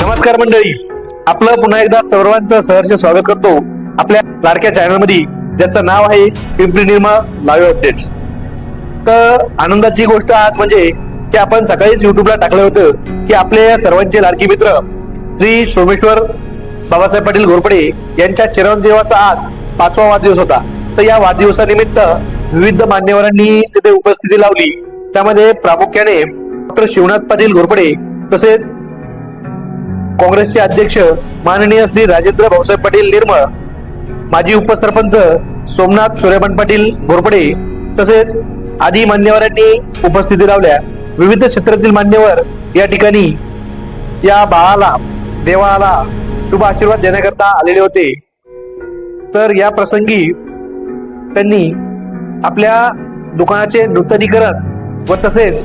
नमस्कार मंडळी. आपलं पुन्हा एकदा सर्वांचं सहर्ष स्वागत करतो आपल्या लाडक्या चॅनलमध्ये ज्याचं नाव आहे पिंपरी निर्मा लाईव्ह अपडेट्स. तर आनंदाची गोष्ट आज म्हणजे की आपण सकाळीच युट्यूबला टाकलं होतं की आपले सर्वांचे लाडकी मित्र श्री सोमेश्वर बाबासाहेब पाटील घोरपडे यांच्या चिरंजीवाचा आज पाचवा वाढदिवस होता. तर या वाढदिवसानिमित्त विविध मान्यवरांनी तिथे उपस्थिती लावली. त्यामध्ये प्रामुख्याने डॉक्टर शिवनाथ पाटील घोरपडे तसेच काँग्रेसचे अध्यक्ष माननीय श्री राजेंद्र भाऊसाहेब पाटील निर्मळ माजी उपसरपंच सोमनाथ सूर्यमन पाटील घोरपडे तसेच आदी मान्यवरांनी उपस्थिती लावल्या. विविध क्षेत्रातील मान्यवर या ठिकाणी या बाळाला देवाला शुभ आशीर्वाद देण्याकरता आलेले होते. तर या प्रसंगी त्यांनी आपल्या दुकानाचे नूतनीकरण व तसेच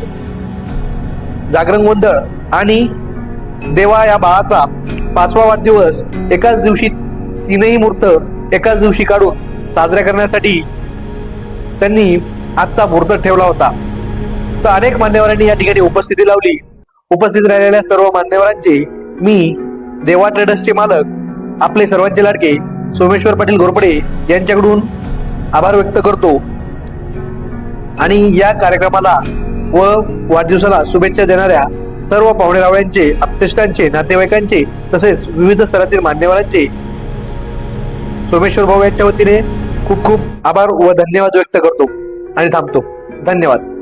जागरण गोंधळ आणि देवा या बाळाचा पाचवा वाढदिवस एकाच दिवशी तीनही मूर्त एकाच दिवशी काढून साजऱ्या करण्यासाठी त्यांनी आजचा मुहूर्त ठेवला होता. तर अनेक मान्यवरांनी या ठिकाणी उपस्थिती लावली. उपस्थित राहिलेल्या सर्व मान्यवरांचे मी देवा ट्रेडर्सचे मालक आपले सर्वांचे लाडके सोमेश्वर पाटील घोरपडे यांच्याकडून आभार व्यक्त करतो. आणि या कार्यक्रमाला व वाढदिवसाला शुभेच्छा देणाऱ्या सर्व पाहुणे रावळ्यांचे आप्तेष्टांचे नातेवाईकांचे तसेच विविध स्तरातील मान्यवरांचे सोमेश्वर भाऊ यांच्या वतीने खूप खूप आभार व धन्यवाद व्यक्त करतो. आणि थांबतो. धन्यवाद.